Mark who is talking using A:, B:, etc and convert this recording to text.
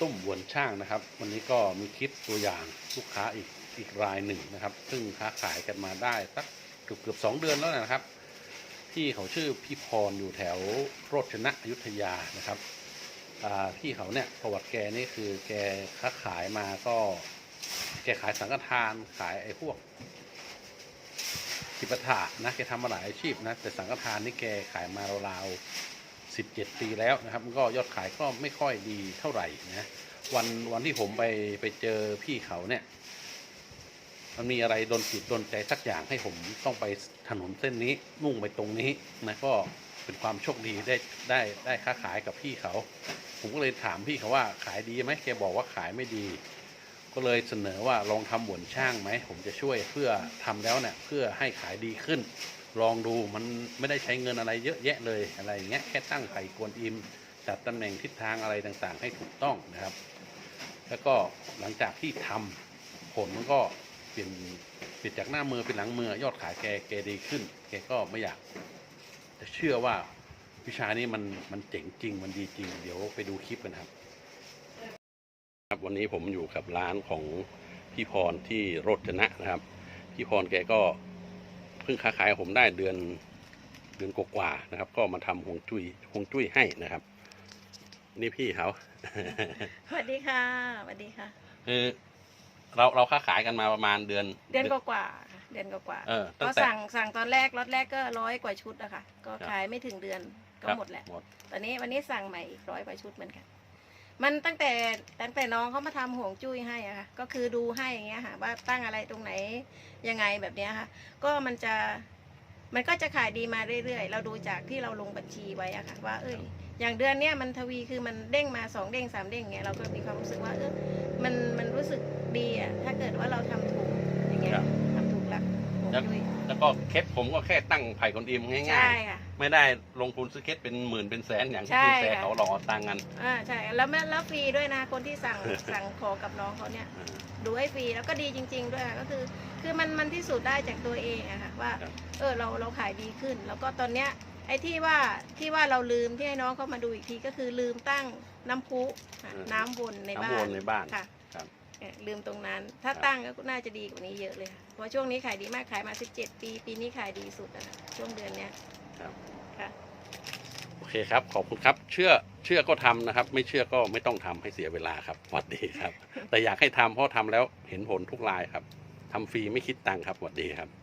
A: ต้มบวชนช่างนะครับ วันนี้ก็มีคลิปตัวอย่างลูกค้าอีกอีกรายหนึ่งนะครับ ซึ่งค้าขายกันมาได้สักเกือบเกือบสองเดือนแล้วนะครับ ที่เขาชื่อพี่พรอยู่แถวโรจนะอยุธยานะครับพี่เขาเนี่ยประวัติแกนี่คือแกค้าขายมาก็แกขายสังฆทานขายไอ้พวกจิปถะนะแกทำมาหลายอาชีพนะแต่สังฆทานนี่แกขายมาราวๆ สิบเจ็ดปีแล้วนะครับก็ยอดขายก็ไม่ค่อยดีเท่าไหร่นะวันวันที่ผมไปไปเจอพี่เขาเนี่ยมันมีอะไรโดนจิตโดนใจสักอย่างให้ผมต้องไปถนนเส้นนี้มุ่งไปตรงนี้นะก็เป็นความโชคดีได้ได้ได้ค้าขายกับพี่เขา ผมก็เลยถามพี่เขาว่าขายดีไหมแกบอกว่าขายไม่ดี ก็เลยเสนอว่าลองทำหวนช่างไหมผมจะช่วยเพื่อทำแล้วเนี่ยเพื่อให้ขายดีขึ้น ลองดูมันไม่ได้ใช้เงินอะไรเยอะแยะเลยอะไรอย่างเงี้ยแค่ตั้งไข่กวนอิมจัดตำแหน่งทิศทางอะไรต่างๆ ให้ถูกต้องนะครับ แล้วก็หลังจากที่ทำผลมันก็เปลี่ยนเปลี่ยนจากหน้ามือเป็นหลังมือยอดขายแกแกดีขึ้น แกก็ไม่อยากจะเชื่อว่าวิชานี้มันมันเจ๋งจริงมันดีจริง เดี๋ยวไปดูคลิปกันครับครับ วันนี้ผมอยู่กับร้านของพี่พรที่โรจนะนะครับ พี่พรแกก็ เพิ่งค้าขายกับผมได้เดือนเดือนกว่าๆนะครับ ก็มาทำฮวงจุ้ยฮวงจุ้ยให้นะครับ นี่พี่เขา
B: สวัสดีค่ะสวัสดีค่ะ
A: คือเราเราค้าขายกันมาประมาณเดือน
B: เดือนกว่าๆค่ะเดือนกว่า
A: เออ
B: ๆ
A: ตั้
B: ก็
A: งแต่
B: สั่งสั่งตอนแรกล็อตแรกก็ร้อยกว่าชุดอะค่ะ ก็
A: ครับ
B: ขายไม่ถึงเดือนก็
A: ครับ
B: หมดแหละ
A: หมด
B: ตอนนี้วันนี้สั่งใหม่อีกร้อยกว่าชุดเหมือนกัน มันตั้งแต่ตั้งแต่น้องเขามาทำห่วงจุ้ยให้อะค่ะ ก็คือดูให้อย่างเงี้ยค่ะ ว่าตั้งอะไรตรงไหนยังไงแบบเนี้ยค่ะ ก็มันจะมันก็จะขายดีมาเรื่อยๆ เราดูจากที่เราลงบัญชีไว้อะค่ะ ว่าเอ้ยอย่างเดือนเนี้ยมันทวีคือมันเด้งมาสองเด้งสามเด้งเงี้ยเราก็มีความรู้สึกว่าเออมันมันรู้สึกดีอะถ้าเกิดว่าเราทำถูกอย่างเงี้ย
A: ครับ
B: ทำถูกหลักห่ว งจุ้ย
A: แล้วก็เคสผมก็แค่ตั้งไผ่คนอิมง่า
B: ใช่
A: ย
B: ค่ะ
A: ๆ ไม่ได้ลงทุนซื้อเคสเป็นหมื่นเป็นแสนอย่างที่
B: ใช่
A: พี่แส
B: ค่ะ
A: เขาหลอกเอาตังค์กัน
B: อ่าใช่แล้วแม่แล้วฟรีด้วยนะคนที่สั่ง สั่งขอกับน้องเขาเนี่ย
A: เออ
B: ดูให้ฟรีแล้วก็ดีจริง ๆ ด้วยค่ะก็คือ คือมันมันพิสูจน์ได้จากตัวเองอะค่ะว่า
A: ครับ
B: เออเราเราขายดีขึ้น แล้วก็ตอนเนี้ยไอ้ที่ว่าที่ว่าเราลืมที่ให้น้องเขามาดูอีกทีก็คือลืมตั้งน้ำพุค่ะน้ำวนในบ้า
A: น้ำวนนในบ้าน
B: ค่ะ
A: ครับ
B: เออ ลืมตรงนั้น ถ้า
A: ครับ
B: ตั้งก็น่าจะดีกว่านี้เยอะเลยค่ะเพราะช่วงนี้ขายดีมากขายมา 17 ปี ปีนี้ขายดีสุดอะค่ะช่วงเดือนเนี้ย
A: ครับ
B: ค่ะ
A: โอเคครับ ขอบคุณครับ เชื่อเชื่อก็ทำนะครับ ไม่เชื่อก็ไม่ต้องทำให้เสียเวลาครับสวัสดีครับ แต่อยากให้ทำเพราะทำแล้วเห็นผลทุกรายครับทำฟรีไม่คิดตังค์ครับสวัสดีครับ